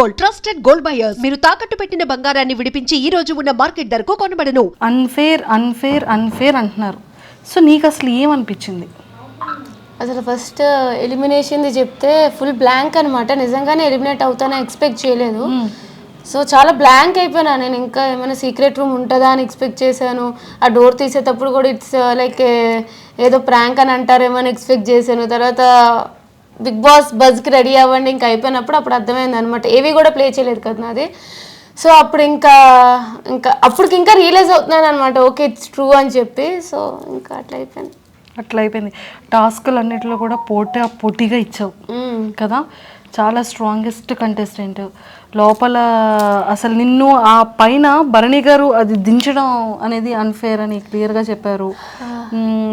Gold trusted gold buyers మీరు తాకట్టు పెట్టిన బంగారాన్ని విడిపించి ఈ రోజు ఉన్న మార్కెట్ ధరకు కొనబడను. అన్ఫేర్ అన్ఫేర్ అన్ఫేర్ అంటున్నారు. సో నీకు అసలు ఏమనిపించింది? అసలు ఫస్ట్ ఎలిమినేషన్ది చెప్తే ఫుల్ బ్లాంక్ అనమాట నిజంగానే ఎలిమినేట్ అవుతానని ఎక్స్పెక్ట్ చేయలేదు. సో చాలా బ్లాంక్ అయిపోయినా నేను ఇంకా ఏమైనా సీక్రెట్ రూమ్ ఉంటుందా అని ఎక్స్పెక్ట్ చేశాను. ఆ డోర్ తీసేటప్పుడు కూడా ఇట్స్ లైక్ ఏదో ప్రాంక్ అని అంటారేమో అని ఎక్స్పెక్ట్ చేశాను. తర్వాత బిగ్ బాస్ బజ్కి రెడీ అవ్వండి ఇంకా అయిపోయినప్పుడు అప్పుడు అర్థమైంది అనమాట ఏవి కూడా ప్లే చేయలేదు కదా నాది. సో అప్పుడు ఇంకా ఇంకా అప్పటికి ఇంకా రియలైజ్ అవుతున్నాను అనమాట ఓకే ఇట్స్ ట్రూ అని చెప్పి. సో ఇంకా అట్లా అయిపోయింది. అట్లా అయిపోయింది. టాస్కులు అన్నిటిలో కూడా పోటీ పోటీగా ఇచ్చావు. కదా. చాలా స్ట్రాంగెస్ట్ కంటెస్టెంట్ లోపల అసలు నిన్ను ఆ పైన భరణి గారు అది దించడం అనేది అన్ఫేర్ అని క్లియర్గా చెప్పారు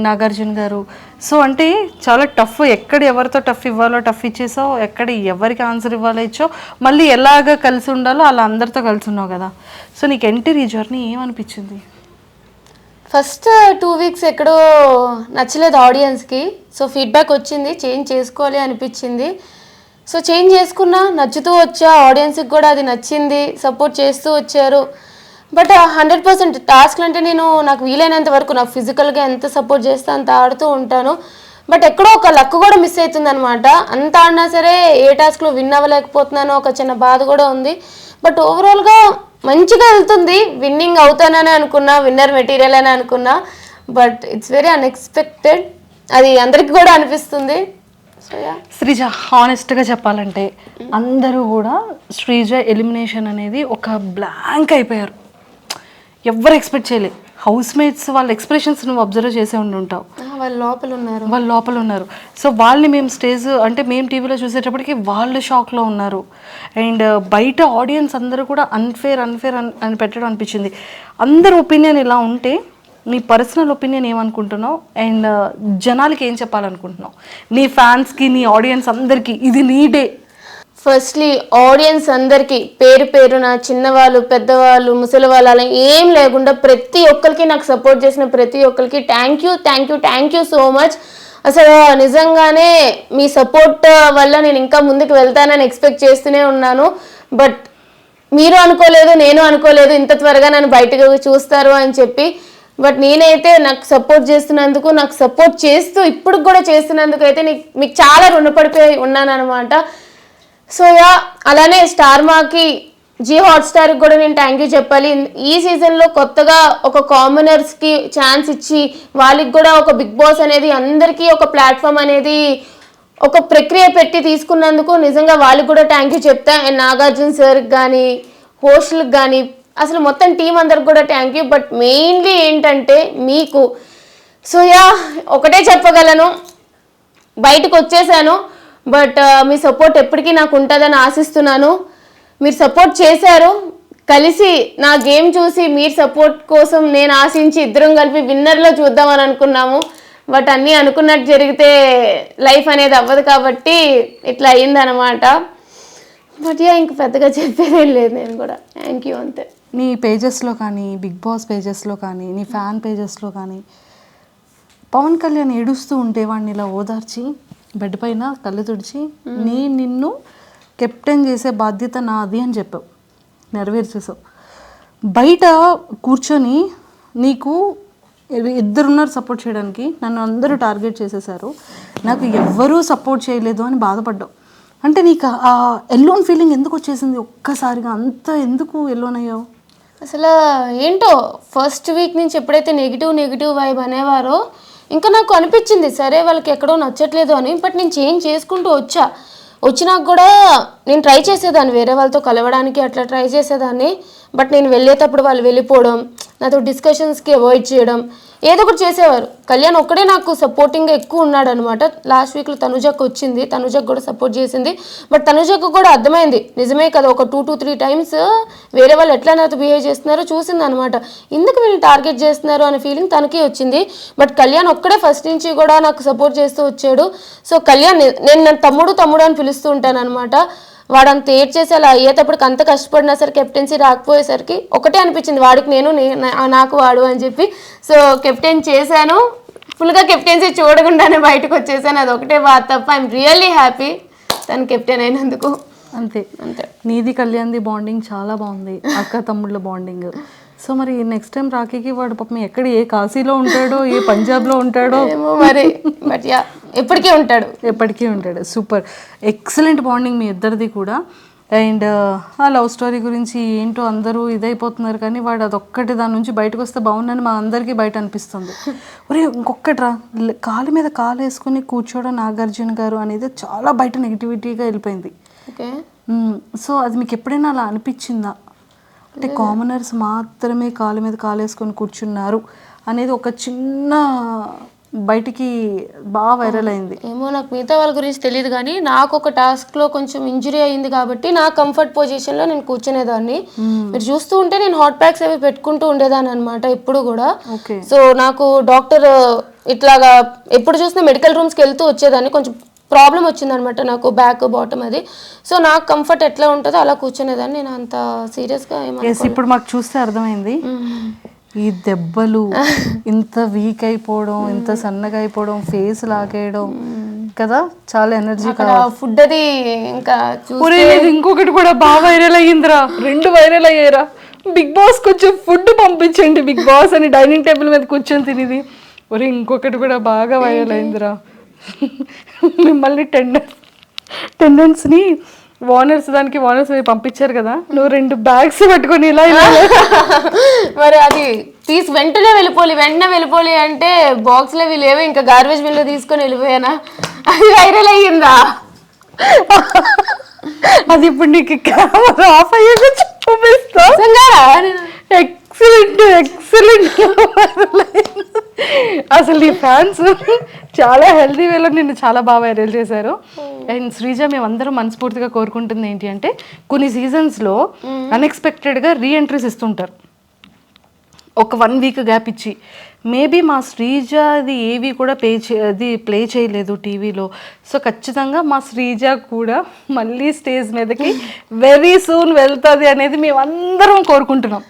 నాగార్జున గారు. సో అంటే చాలా టఫ్ ఎక్కడ ఎవరితో టఫ్ ఇవ్వాలో టఫ్ ఇచ్చేసావు ఎక్కడ ఎవరికి ఆన్సర్ ఇవ్వాలో ఇచ్చావు మళ్ళీ ఎలాగ కలిసి ఉండాలో అలా అందరితో కలిసి ఉన్నావు కదా. సో నీకు ఎంటర్ ఈ జర్నీ ఏమనిపించింది? ఫస్ట్ టూ వీక్స్ ఎక్కడో నచ్చలేదు ఆడియన్స్కి సో ఫీడ్బ్యాక్ వచ్చింది చేంజ్ చేసుకోవాలి అనిపించింది. సో చేంజ్ చేసుకున్నా నచ్చుతూ వచ్చా ఆడియన్స్కి కూడా అది నచ్చింది సపోర్ట్ చేస్తూ వచ్చారు. బట్ హండ్రెడ్ పర్సెంట్ టాస్క్లు అంటే నేను నాకు వీలైనంత వరకు నాకు ఫిజికల్గా ఎంత సపోర్ట్ చేస్తే అంత ఆడుతూ ఉంటాను. బట్ ఎక్కడో ఒక లక్ కూడా మిస్ అవుతుంది అనమాట అంత ఆడినా సరే ఏ టాస్క్లో విన్ అవ్వలేకపోతున్నానో ఒక చిన్న బాధ కూడా ఉంది. బట్ ఓవరాల్గా మంచిగా వెళ్తుంది. విన్నింగ్ అవుతానని అనుకున్నా విన్నర్ మెటీరియల్ అని అనుకున్నా. But it's very unexpected. అది అందరికీ కూడా అనిపిస్తుంది. శ్రీజ హానెస్ట్గా చెప్పాలంటే అందరూ కూడా శ్రీజ ఎలిమినేషన్ అనేది ఒక బ్లాంక్ అయిపోయారు. ఎవ్వరు ఎక్స్పెక్ట్ చేయలే హౌస్ మేట్స్ వాళ్ళ ఎక్స్ప్రెషన్స్ నువ్వు అబ్జర్వ్ చేసే ఉండి ఉంటావు వాళ్ళ లోపల ఉన్నారు. వాళ్ళు లోపల ఉన్నారు. సో వాళ్ళని మేము స్టేజ్ అంటే మేము టీవీలో చూసేటప్పటికి వాళ్ళు షాక్లో ఉన్నారు. అండ్ బయట ఆడియన్స్ అందరూ కూడా అన్ఫేర్ అన్ఫేర్ అని పెట్టడం అనిపించింది. అందరి ఒపీనియన్ ఇలా ఉంటే నీ పర్సనల్ ఒపీనియన్ ఏమనుకుంటున్నావు? అండ్ uh, జనాలకి ఏం చెప్పాలనుకుంటున్నావు? నీ ఫ్యాన్స్కి నీ ఆడియన్స్ అందరికీ ఇది నీ డే ఫస్ట్లీ ఆడియన్స్ అందరికీ పేరు పేరున చిన్నవాళ్ళు పెద్దవాళ్ళు ముసలి వాళ్ళు అలా ఏం లేకుండా ప్రతి ఒక్కరికి నాకు సపోర్ట్ చేసిన ప్రతి ఒక్కరికి thank you thank you thank you so much అసలు నిజంగానే మీ సపోర్ట్ వల్ల నేను ఇంకా ముందుకు వెళ్తానని ఎక్స్పెక్ట్ చేస్తూనే ఉన్నాను. బట్ మీరు అనుకోలేదు నేను అనుకోలేదు ఇంత త్వరగా నన్ను బయటకు చూస్తారు అని చెప్పి బట్ నేనైతే నాకు సపోర్ట్ చేస్తున్నందుకు నాకు సపోర్ట్ చేస్తూ ఇప్పుడు కూడా చేస్తున్నందుకు అయితే నీకు మీకు చాలా రుణపడిపోయి ఉన్నాను అనమాట సో యా అలానే స్టార్ మాకి జీ హాట్స్టార్ కూడా నేను థ్యాంక్ యూ చెప్పాలి. ఈ సీజన్లో కొత్తగా ఒక కామనర్స్కి ఛాన్స్ ఇచ్చి వాళ్ళకి కూడా ఒక బిగ్ బాస్ అనేది అందరికీ ఒక ప్లాట్ఫామ్ అనేది ఒక ప్రక్రియ పెట్టి తీసుకున్నందుకు నిజంగా వాళ్ళకి కూడా థ్యాంక్ యూ చెప్తా. అండ్ నాగార్జున సార్కి కానీ హోస్ట్లకు కానీ అసలు మొత్తం టీం అందరికి కూడా థ్యాంక్ యూ బట్ మెయిన్లీ ఏంటంటే మీకు సో యా ఒకటే చెప్పగలను. బయటకు వచ్చేసాను. బట్ uh, మీ సపోర్ట్ ఎప్పటికీ నాకు ఉంటుందని ఆశిస్తున్నాను. మీరు సపోర్ట్ చేశారు. కలిసి నా గేమ్ చూసి మీరు సపోర్ట్ కోసం నేను ఆశించి ఇద్దరం కలిపి విన్నర్లో చూద్దామని అనుకున్నాము. బట్ అన్నీ అనుకున్నట్టు జరిగితే లైఫ్ అనేది అవ్వదు కాబట్టి ఇట్లా అయ్యిందనమాట బట్ యా ఇంక పెద్దగా చెప్పేదేం లేదు నేను కూడా. థ్యాంక్ యూ అంతే. నీ పేజెస్లో కానీ బిగ్ బాస్ పేజెస్లో కానీ నీ ఫ్యాన్ పేజెస్లో కానీ పవన్ కళ్యాణ్ ఏడుస్తూ ఉంటే వాడిని ఇలా ఓదార్చి బెడ్ పైన కళ్ళు తుడిచి నీ నిన్ను కెప్టెన్ చేసే బాధ్యత నాది అని చెప్పావు. నెరవేర్చేసావు బయట కూర్చొని నీకు ఇద్దరున్నారు సపోర్ట్ చేయడానికి నన్ను అందరూ టార్గెట్ చేసేసారు నాకు ఎవ్వరూ సపోర్ట్ చేయలేదు అని బాధపడ్డావు. అంటే నీకు ఆ ఎల్లోన్ ఫీలింగ్ ఎందుకు వచ్చేసింది? ఒక్కసారిగా అంత ఎందుకు ఎల్లోన్ అయ్యావు? అసలు ఏంటో ఫస్ట్ వీక్ నుంచి ఎప్పుడైతే నెగిటివ్ నెగిటివ్ వైబ్ అనేవారో ఇంకా నాకు అనిపించింది సరే వాళ్ళకి ఎక్కడో నచ్చట్లేదు అని బట్ నేను చేంజ్ చేసుకుంటూ వచ్చా. వచ్చినాక కూడా నేను ట్రై చేసేదాన్ని వేరే వాళ్ళతో కలవడానికి అట్లా ట్రై చేసేదాన్ని బట్ నేను వెళ్ళేటప్పుడు వాళ్ళు వెళ్ళిపోవడం నాతో డిస్కషన్స్కి అవాయిడ్ చేయడం ఏదో ఒకటి చేసేవారు. కళ్యాణ్ ఒక్కడే నాకు సపోర్టింగ్గా ఎక్కువ ఉన్నాడు అనమాట లాస్ట్ వీక్లో తనుజకు వచ్చింది. తనుజకు కూడా సపోర్ట్ చేసింది. బట్ తనుజకు కూడా అర్థమైంది. నిజమే కదా ఒక టూ టూ త్రీ టైమ్స్ వేరే వాళ్ళు ఎట్లా నాతో బిహేవ్ చేస్తున్నారో చూసింది అనమాట ఎందుకు వీళ్ళు టార్గెట్ చేస్తున్నారు అనే ఫీలింగ్ తనకే వచ్చింది. బట్ కళ్యాణ్ ఒక్కడే ఫస్ట్ నుంచి కూడా నాకు సపోర్ట్ చేస్తూ వచ్చాడు. సో కళ్యాణ్ నేను నన్ను తమ్ముడు తమ్ముడు అని పిలుస్తూ ఉంటాను అనమాట వాడంత ఏడ్ చేసి అలా అయ్యేటప్పటికి అంత కష్టపడినా సరే కెప్టెన్సీ రాకపోయేసరికి ఒకటే అనిపించింది. వాడికి నేను నాకు వాడు అని చెప్పి. సో కెప్టెన్ చేశాను. ఫుల్గా కెప్టెన్సీ చూడకుండానే బయటకు వచ్చేసాను. అది ఒకటే బాధ తప్ప ఐఎమ్ రియల్లీ హ్యాపీ తను కెప్టెన్ అయినందుకు. అంతే. అంతే. నీది కళ్యాణ్ది బాండింగ్ చాలా బాగుంది. అక్క తమ్ముళ్ళ బాండింగ్. సో మరి నెక్స్ట్ టైం రాఖీకి వాడు పాపం ఎక్కడ ఏ కాశీలో ఉంటాడో ఏ పంజాబ్లో ఉంటాడో? ఏమో మరి. బట్ యా ఎప్పటికీ ఉంటాడు. ఎప్పటికీ ఉంటాడు. సూపర్. ఎక్సలెంట్ బాండింగ్ మీ ఇద్దరిది కూడా. అండ్ ఆ లవ్ స్టోరీ గురించి ఏంటో అందరూ ఇదైపోతున్నారు కానీ వాడు అదొక్కటి దాని నుంచి బయటకు వస్తే బాగుందని మా అందరికీ బయట అనిపిస్తుంది. ఒరే ఇంకొకట్రా ల- కాలు మీద కాలు వేసుకుని కూర్చోవడం నాగార్జున గారు అనేది చాలా బయట నెగిటివిటీగా వెళ్ళిపోయింది. సో అది మీకు ఎప్పుడైనా అలా అనిపించిందా? అంటే కామనర్స్ మాత్రమే కాలు మీద కాలు వేసుకొని కూర్చున్నారు అనేది ఒక చిన్న బయటికి బాగా వైరల్ అయింది. ఏమో నాకు మిగతా వాళ్ళ గురించి తెలియదు కానీ నాకు ఒక టాస్క్లో కొంచెం ఇంజరీ అయింది కాబట్టి నా కంఫర్ట్ పొజిషన్లో నేను కూర్చునేదాన్ని. మీరు చూస్తూ ఉంటే నేను హాట్ ప్యాక్స్ అవి పెట్టుకుంటూ ఉండేదాన్ని అనమాట ఎప్పుడు కూడా. సో నాకు డాక్టర్ ఇట్లాగా ఎప్పుడు చూసినా మెడికల్ రూమ్స్కి వెళ్తూ వచ్చేదాన్ని. కొంచెం ప్రాబ్లం వచ్చిందనమాట నాకు బ్యాక్ బాటమ్ అది. సో నాకు కంఫర్ట్ ఎట్లా ఉంటుందో అలా కూర్చునేదాన్ని. నేను అంత సీరియస్గా ఇప్పుడు మాకు చూస్తే అర్థమైంది. ఈ దెబ్బలు ఇంత వీక్ అయిపోవడం ఇంత సన్నగా అయిపోవడం ఫేస్ లాగేయడం కదా? చాలా ఎనర్జీ ఫుడ్ అది ఇంకా ఇంకొకటి కూడా బాగా వైరల్ అయ్యిందిరా. రెండు వైరల్ అయ్యారా బిగ్ బాస్ కొంచెం ఫుడ్ పంపించండి బిగ్ బాస్ అని డైనింగ్ టేబుల్ మీద కూర్చొని తినేది. ఒరే ఇంకొకటి కూడా బాగా వైరల్ అయిందిరా మిమ్మల్ని టెండర్ టెండెన్స్ని ఓనర్స్ దానికి ఓనర్స్ పంపించారు కదా. నువ్వు రెండు బ్యాగ్స్ పట్టుకొని ఇలా ఇలా మరి అది తీసి వెంటనే వెళ్ళిపోలి వెంటనే వెళ్ళిపోలి అంటే బాక్స్లో అవి లేవు ఇంకా గార్బేజ్ బిన్లో తీసుకొని వెళ్ళిపోయానా? అది వైరల్ అయ్యిందా? అది ఇప్పుడు నీకు కెమెరా ఆఫ్ అయ్యాక చూపిస్తా? ఎక్సలెంట్ ఎక్సలెంట్ అసలు ఈ ఫ్యాన్స్ చాలా హెల్తీ వేలో నిన్ను చాలా బాగా వైరల్ చేశారు. అండ్ శ్రీజ మేమందరం మనస్ఫూర్తిగా కోరుకుంటుంది ఏంటి అంటే కొన్ని సీజన్స్లో అన్ఎక్స్పెక్టెడ్గా రీ ఎంట్రీస్ ఇస్తుంటారు. ఒక వన్ వీక్ గ్యాప్ ఇచ్చి మేబీ మా శ్రీజ అది ఏవి కూడా పే చే అది ప్లే చేయలేదు టీవీలో సో ఖచ్చితంగా మా శ్రీజ కూడా మళ్ళీ స్టేజ్ మీదకి వెరీ సూన్ వెళ్తుంది అనేది మేము అందరం కోరుకుంటున్నాం.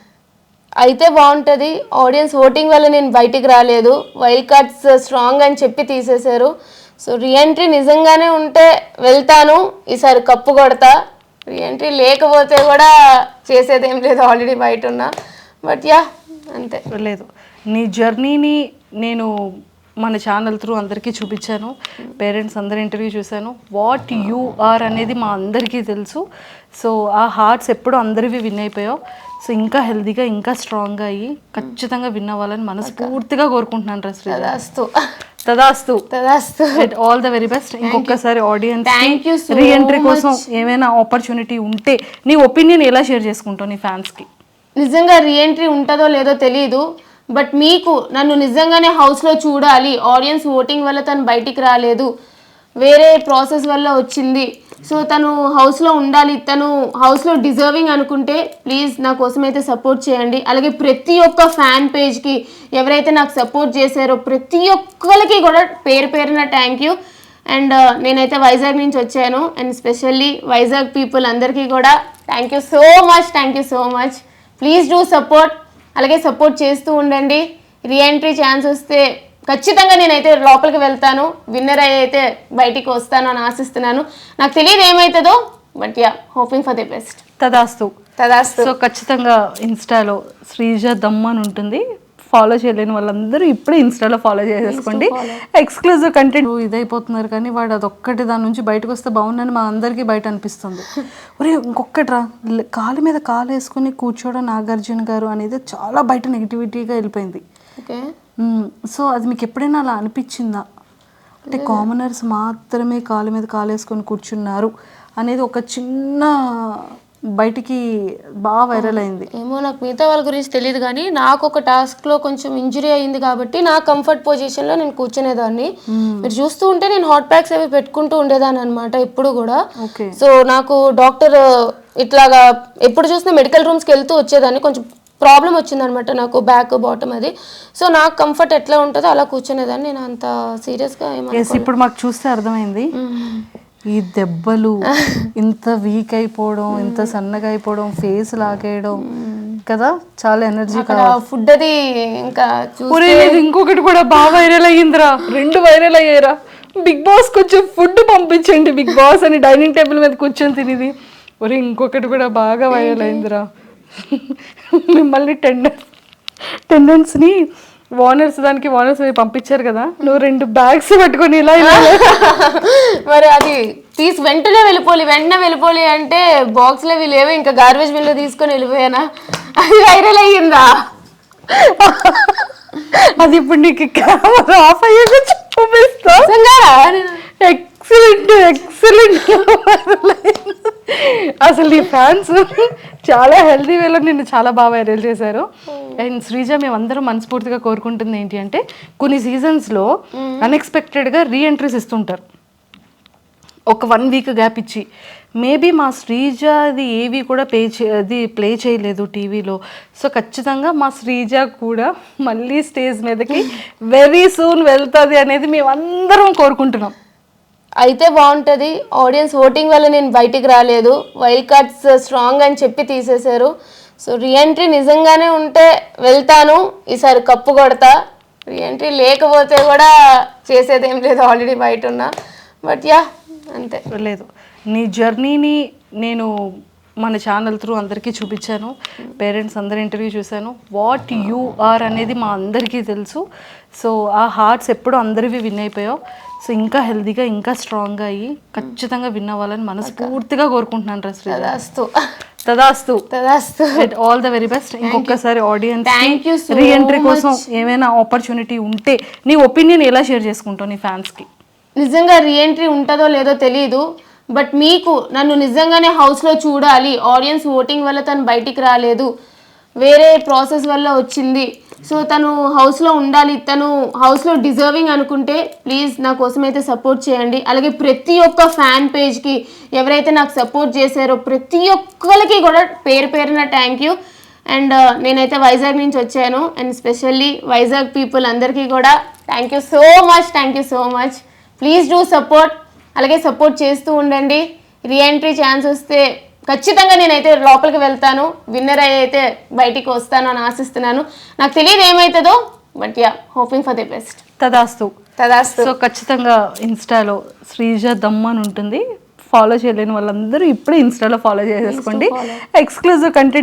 అయితే బాగుంటుంది. ఆడియన్స్ ఓటింగ్ వల్ల నేను బయటికి రాలేదు. వైల్డ్ కార్డ్స్ స్ట్రాంగ్ అని చెప్పి తీసేశారు. సో రీఎంట్రీ నిజంగానే ఉంటే వెళ్తాను. ఈసారి కప్పు కొడతా. రీఎంట్రీ లేకపోతే కూడా చేసేది ఏం లేదు. ఆల్రెడీ బయట ఉన్నా. బట్ యా అంతే. లేదు. నీ జర్నీని నేను మన ఛానల్ త్రూ అందరికీ చూపించాను. పేరెంట్స్ అందరి ఇంటర్వ్యూ చూశాను. వాట్ యూ ఆర్ అనేది మా అందరికీ తెలుసు. సో ఆ హార్ట్స్ ఎప్పుడు అందరివి విన్ అయిపోయావు. సో ఇంకా హెల్తీగా ఇంకా స్ట్రాంగ్గా అయ్యి ఖచ్చితంగా విన్ అవ్వాలని మనస్ఫూర్తిగా కోరుకుంటున్నాను రా శ్రీ తదాస్తు. తదాస్తు. తదాస్తు. ఆల్ ద వెరీ బెస్ట్ ఇంకొకసారి audience Thank you so reentry కోసం ఏమైనా ఆపర్చునిటీ ఉంటే నీ ఒపీనియన్ ఎలా షేర్ చేసుకుంటావు నీ ఫ్యాన్స్కి నిజంగా రీఎంట్రీ ఉంటుందో లేదో తెలియదు బట్ మీకు నన్ను నిజంగానే హౌస్లో చూడాలి. ఆడియన్స్ ఓటింగ్ వల్ల తను బయటికి రాలేదు. వేరే ప్రాసెస్ వల్ల వచ్చింది. సో తను హౌస్లో ఉండాలి తను హౌస్లో డిజర్వింగ్ అనుకుంటే ప్లీజ్ నా కోసం అయితే సపోర్ట్ చేయండి. అలాగే ప్రతి ఒక్క ఫ్యాన్ పేజ్కి ఎవరైతే నాకు సపోర్ట్ చేశారో ప్రతి ఒక్కరికి కూడా పేరు పేరున థ్యాంక్ యూ అండ్ నేనైతే వైజాగ్ నుంచి వచ్చాను. అండ్ స్పెషల్లీ వైజాగ్ పీపుల్ అందరికీ కూడా thank you so much thank you so much please do support అలాగే సపోర్ట్ చేస్తూ ఉండండి. రీఎంట్రీ ఛాన్స్ వస్తే ఖచ్చితంగా నేనైతే లోపలికి వెళ్తాను. విన్నర్ అయ్యి అయితే బయటికి వస్తాను అని ఆశిస్తున్నాను. నాకు తెలియదు ఏమవుతుందో but ya hoping for the best తదాస్తు. తదాస్తు. సో ఖచ్చితంగా ఇన్స్టాలో శ్రీజ దమ్ అని ఉంటుంది. ఫాలో చేయలేని వాళ్ళందరూ ఇప్పుడే ఇన్స్టాలో ఫాలో చేసేసుకోండి. ఎక్స్క్లూజివ్ కంటెంట్ ఇదైపోతున్నారు కానీ వాడు అదొక్కటి దాని నుంచి బయటకు వస్తే బాగుందని మా అందరికీ బయట అనిపిస్తుంది. ఒరే ఇంకొకట్రా ల- కాలు మీద కాలు వేసుకుని కూర్చోవడం నాగార్జున గారు అనేది చాలా బయట నెగిటివిటీగా వెళ్ళిపోయింది. ఓకే. సో అది మీకు ఎప్పుడైనా అలా అనిపించిందా? అంటే కామనర్స్ మాత్రమే కాలు మీద కాలు వేసుకొని కూర్చున్నారు అనేది ఒక చిన్న బయటికి బాగా వైరల్ అయింది. ఏమో నాకు మిగతా వాళ్ళ గురించి తెలియదు కానీ నాకు ఒక టాస్క్లో కొంచెం ఇంజరీ అయింది కాబట్టి నా కంఫర్ట్ పొజిషన్లో నేను కూర్చునేదాన్ని. మీరు చూస్తూ ఉంటే నేను హాట్ ప్యాక్స్ అవి పెట్టుకుంటూ ఉండేదాన్ని అనమాట ఎప్పుడు కూడా. ఓకే. సో నాకు డాక్టర్ ఇట్లాగా ఎప్పుడు చూసినా మెడికల్ రూమ్స్కి వెళ్తూ వచ్చేదాన్ని. కొంచెం ప్రాబ్లం వచ్చిందనమాట నాకు బ్యాక్ బాటమ్ అది. సో నాకు కంఫర్ట్ ఎట్లా ఉంటుందో అలా కూర్చునేదాన్ని. నేను అంత సీరియస్గా ఇప్పుడు మాకు చూస్తే అర్థమైంది. ఈ దెబ్బలు ఇంత వీక్ అయిపోవడం ఇంత సన్నగా అయిపోవడం ఫేస్ లాగేయడం కదా చాలా ఎనర్జీ ఫుడ్ అది ఇంకా ఇంకొకటి కూడా బాగా వైరల్ అయ్యిందిరా. రెండు వైరల్ అయ్యారా బిగ్ బాస్ కొంచెం ఫుడ్ పంపించండి బిగ్ బాస్ అని డైనింగ్ టేబుల్ మీద కూర్చొని తినేది. ఒరే ఇంకొకటి కూడా బాగా వైరల్ అయిందిరా మిమ్మల్ని టెండర్ టెండెన్స్ని ఓనర్స్ దానికి ఓనర్స్ పంపించారు కదా. నువ్వు రెండు బ్యాగ్స్ పట్టుకొని ఇలా ఇలా మరి అది తీసి వెంటనే వెళ్ళిపోలి వెంటనే వెళ్ళిపోలి అంటే బాక్స్లో అవి లేవు ఇంకా గార్బేజ్ బిన్లో తీసుకొని వెళ్ళిపోయానా? అది వైరల్ అయ్యిందా? అది ఇప్పుడు నీకు కెమెరా ఆఫ్ అయ్యాక చూపిస్తా? ఎక్సలెంట్ ఎక్సలెంట్ అసలు నీ ఫ్యాన్స్ చాలా హెల్తీ వేలో నిన్ను చాలా బాగా వైరల్ చేశారు. అండ్ శ్రీజ మేమందరం మనస్ఫూర్తిగా కోరుకుంటుంది ఏంటి అంటే కొన్ని సీజన్స్లో అన్ఎక్స్పెక్టెడ్గా రీ ఎంట్రీస్ ఇస్తుంటారు. ఒక వన్ వీక్ గ్యాప్ ఇచ్చి మేబీ మా శ్రీజ అది ఏవి కూడా పే చే అది ప్లే చేయలేదు టీవీలో సో ఖచ్చితంగా మా శ్రీజ కూడా మళ్ళీ స్టేజ్ మీదకి వెరీ సూన్ వెళ్తుంది అనేది మేమందరం కోరుకుంటున్నాం. అయితే బాగుంటుంది. ఆడియన్స్ ఓటింగ్ వల్ల నేను బయటికి రాలేదు. వైల్డ్ కార్డ్స్ స్ట్రాంగ్ అని చెప్పి తీసేశారు. సో రీఎంట్రీ నిజంగానే ఉంటే వెళ్తాను. ఈసారి కప్పు కొడతా. రీఎంట్రీ లేకపోతే కూడా చేసేది ఏం లేదు. ఆల్రెడీ బయట ఉన్నా. బట్ యా అంతే. లేదు. నీ జర్నీని నేను మన ఛానల్ త్రూ అందరికీ చూపించాను. పేరెంట్స్ అందరి ఇంటర్వ్యూ చూశాను. వాట్ యు ఆర్ అనేది మా అందరికీ తెలుసు. సో ఆ హార్ట్స్ ఎప్పుడు అందరివి విన్ అయిపోయావు. సో ఇంకా హెల్తీగా ఇంకా స్ట్రాంగ్గా అయ్యి ఖచ్చితంగా విన్ అవ్వాలని మనస్ఫూర్తిగా కోరుకుంటున్నాను రా శ్రీజ తదాస్తు. తదాస్తు. ఆల్ ద వెరీ బెస్ట్ ఇంకొకసారి audience Thank you so reentry కోసం ఏమైనా ఆపర్చునిటీ ఉంటే నీ ఒపీనియన్ ఎలా షేర్ చేసుకుంటావు నీ ఫ్యాన్స్కి నిజంగా రీఎంట్రీ ఉంటుందో లేదో తెలియదు బట్ మీకు నన్ను నిజంగానే హౌస్లో చూడాలి. ఆడియన్స్ ఓటింగ్ వల్ల తను బయటికి రాలేదు. వేరే ప్రాసెస్ వల్ల వచ్చింది. సో తను హౌస్లో ఉండాలి. తను హౌస్లో డిజర్వింగ్ అనుకుంటే ప్లీజ్ నా కోసం అయితే సపోర్ట్ చేయండి. అలాగే ప్రతి ఒక్క ఫ్యాన్ పేజ్కి ఎవరైతే నాకు సపోర్ట్ చేశారో ప్రతి ఒక్కరికి కూడా పేరు పేరున థ్యాంక్ యూ అండ్ నేనైతే వైజాగ్ నుంచి వచ్చాను. అండ్ స్పెషల్లీ వైజాగ్ పీపుల్ అందరికీ కూడా thank you so much thank you so much please do support అలాగే సపోర్ట్ చేస్తూ ఉండండి. రీఎంట్రీ ఛాన్స్ వస్తే ఖచ్చితంగా నేనైతే లోపలికి వెళ్తాను. విన్నర్ అయ్యి అయితే బయటికి వస్తాను అని ఆశిస్తున్నాను. నాకు తెలియదు ఏమవుతుందో but ya hoping for the best తదాస్తు. తదాస్తు. సో ఖచ్చితంగా ఇన్స్టాలో శ్రీజ దమ్ అని ఉంటుంది. ఫాలో చేయలేని వాళ్ళందరూ ఇప్పుడే ఇన్స్టాలో ఫాలో చేసేసుకోండి. Exclusive content